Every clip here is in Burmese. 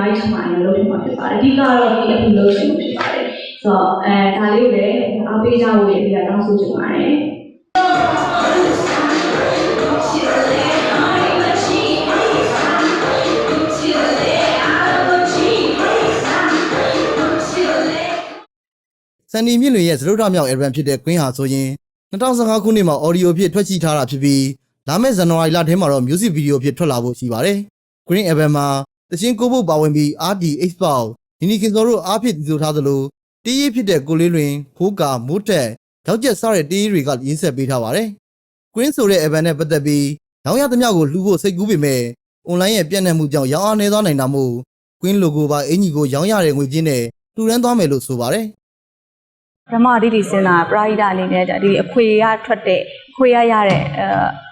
ပါတယ်အဓိကတော့ဒီအခုလို့ရှိလို့ဖြစ်ပါတယ်ဆိုတော့အဲဒါလေးကိုလည်းအားပေးကြဖို့ရပြီးတော့တောင်းဆိုချင်ပါတယ်စန်နီမြင့်လွင်ရဲ့သရုပ်ထမြောက် album ဖြစ်တဲ့ Queen ဟာဆိုရင်2015ခုနှစ်မှာ audio ဖြစ်ထွက်ရှိထားတာဖြစ်ပြီးလာမယ့်ဇန်နဝါရီလထဲမှာတော့ music video ဖြစ်ထွက်လာဖို့ရှိပါတယ်။ Green album မှာ တခြင်းကိုဖို့ပါဝင်ပြီး RD Xbox နီနီခင်စောတို့အားဖြစ်တည်ဆိုထားသလိုတေးရေးဖြစ်တဲ့ကိုလေးလွင်ဖိုးကာမိုးတက်ကြောက်ကျက်စတဲ့တေးရေးတွေကရင်းဆက်ပေးထားပါတယ်။ Green ဆိုတဲ့ album နဲ့ပတ်သက်ပြီးရောင်းရသမျှကိုလှူဖို့စိတ်ကူးပေမဲ့ online ရဲ့ပြန့်နှံ့မှုကြောင့်ရောင်းအားနေသွားနိုင်တာမို့ Queen logo ပါအင်ကြီးကိုရောင်းရတဲ့ငွေကြေးနဲ့လှူဒန်းသွားမယ်လို့ဆိုပါတယ်။ပထမဒီဒီစင်တာပရာဟိတအနေနဲ့ဒီအခွေရထွက်တဲ့အခွေရရတဲ့အဲ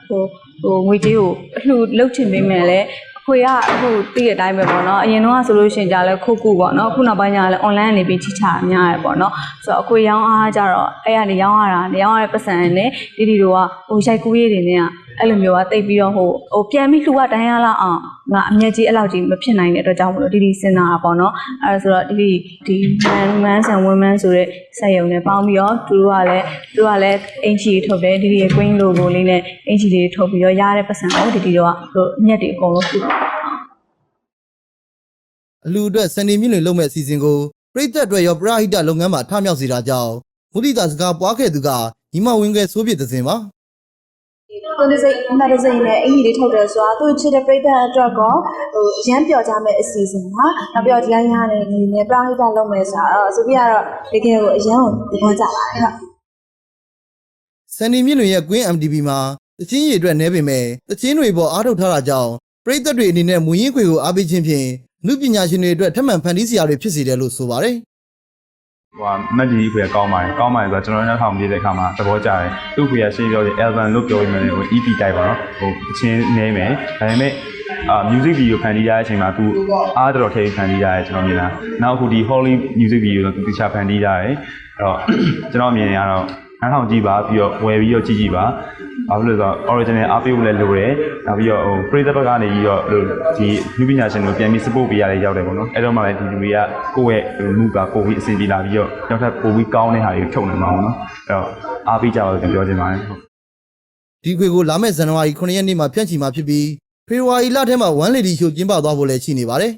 ဟိုဟိုငွေကြေးကိုအလှလုတ်ချင်ပေးမယ်လေအ ခွေရအခုတည့်တဲ့အတိုင်းပဲပေါ့နော်အရင်တော့ဆိုလို့ရှိရင်ကြာလဲခုတ်ခုပေါ့နော်အခုနောက်ပိုင်းကျတော့လဲ online ကနေပြီးချိချာများရယ်ပေါ့နော်ဆိုတော့အခွေရောင်းအားကြတော့အဲ့ကနေရောင်းရတာနေရောင်းရတဲ့ပတ်စံနဲ့ဒီဒီတို့ကဟိုရိုက်ကူးရေးတွေနဲ့က အဲ့လိုမျိုးကတိတ်ပြီးတော့ဟိုဟိုပြန်ပြီးလှူကတိုင်းရလောက်အောင်ငါအမျက်ကြီးအဲ့လောက်ကြီးမဖြစ်နိုင်တဲ့အတွက်ကြောင့်မလို့ဒီဒီစင်တာပေါ့နော်အဲ့ဒါဆိုတော့ဒီဒီဒီ man man ဆန် women ဆိုတဲ့စက်ရုံနဲ့ပေါင်းပြီးတော့သူတို့ကလည်းသူတို့ကလည်းအင်ချီထုတ်တယ်ဒီဒီရဲ့ queen logo လေးနဲ့အင်ချီလေးထုတ်ပြီးတော့ရတဲ့ပတ်စံကိုဒီဒီတော့သူတို့အမျက်တွေအကုန်လုံးပြုတ်အလူအတွက်စန်နေမြင့်လွင်လုပ်မဲ့အစီအစဉ်ကိုပြည်သက်အတွက်ရောပရဟိတလုပ်ငန်းမှာထမြောက်စေတာကြောင့်မုဒိတာစကားပွားခဲ့သူကညီမဝင်းကဲဆိုးပြစ်တဲ့စင်ပါ သူဒီစိတ်မတ်ဒစိတ်နဲ့အင်ကြီးလေးထုတ်တယ်ဆိုတာသူချစ်တဲ့ပရိသတ်အတွက်ကောဟိုအရန်ပျော်ကြမဲ့အစီအစဉ်ပါနောက်ပြီးတော့ဒီတိုင်းရတဲ့နေနဲ့ပရိသတ်လုပ်မယ်ဆိုတော့ဆိုပြီးတော့တကယ်ကိုအရန်ကိုသဘောကျပါတယ်ဟုတ်စန်နေမြင့်လွင်ရဲ့ Queen MTV မှာတချင်းရည်အတွက်နဲပေမဲ့တချင်းတွေပေါ်အားထုတ်ထားတာကြောင့်ပြည်သက်တွေအနေနဲ့မူရင်းခွေကိုအားပေးခြင်းဖြင့်အမှုပညာရှင်တွေအတွက်ထပ်မံဖန်တီးစရာတွေဖြစ်စေတယ်လို့ဆိုပါတယ် ဟိုကမက်ဒီခွေကောင်းပါတယ်ကောင်းပါတယ်ဆိုတော့ကျွန်တော်တို့နောက်ထောင်ပြည့်တဲ့အခါမှာသဘောကျတယ်သူ့ခွေကရှင်းပြောတယ် album လို့ပြောပြီးမှလည်းဟို EP တိုက်ပါတော့ဟိုအချင်းနေမယ်ဒါပေမဲ့အာ music video ဖန်တီးရတဲ့အချိန်မှာသူအားတော်တော်ထည့်ဖန်တီးရတယ်ကျွန်တော်မြင်တာနောက်အခုဒီ Holy music video တော့သူတခြားဖန်တီးရတယ်အဲ့တော့ကျွန်တော်မြင်ရတော့နောက်ထောင်ကြည့်ပါပြီးတော့ဝယ်ပြီးတော့ကြည့်ကြည့်ပါ ဘာဖြစ်လို့လဲဆိုတော့ original အားပေးဖို့လည်းလိုတယ်နောက်ပြီးတော့ဟိုပရိသတ်ဘက်ကနေပြီးတော့ဟိုဒီလူပညာရှင်တို့ပြန်ပြီး support ပေးရတဲ့ရောက်တယ်ပေါ့နော်အဲ့တော့မှလည်းဒီလူတွေကကိုယ့်ရဲ့မူကကိုယ်ပြီးအဆင်ပြေလာပြီးတော့နောက်ထပ်ပိုပြီးကောင်းတဲ့ဟာတွေကိုထုတ်နေမှာပေါ့နော်အဲ့တော့အားပေးကြပါလို့ပြောချင်ပါတယ်ဟုတ်ဒီခွေကိုလာမယ့်ဇန်နဝါရီ9ရက်နေ့မှာဖြန့်ချီမှာဖြစ်ပြီးဖေဖော်ဝါရီလထဲမှာ1 lady show ကျင်းပသွားဖို့လည်းရှိနေပါတယ်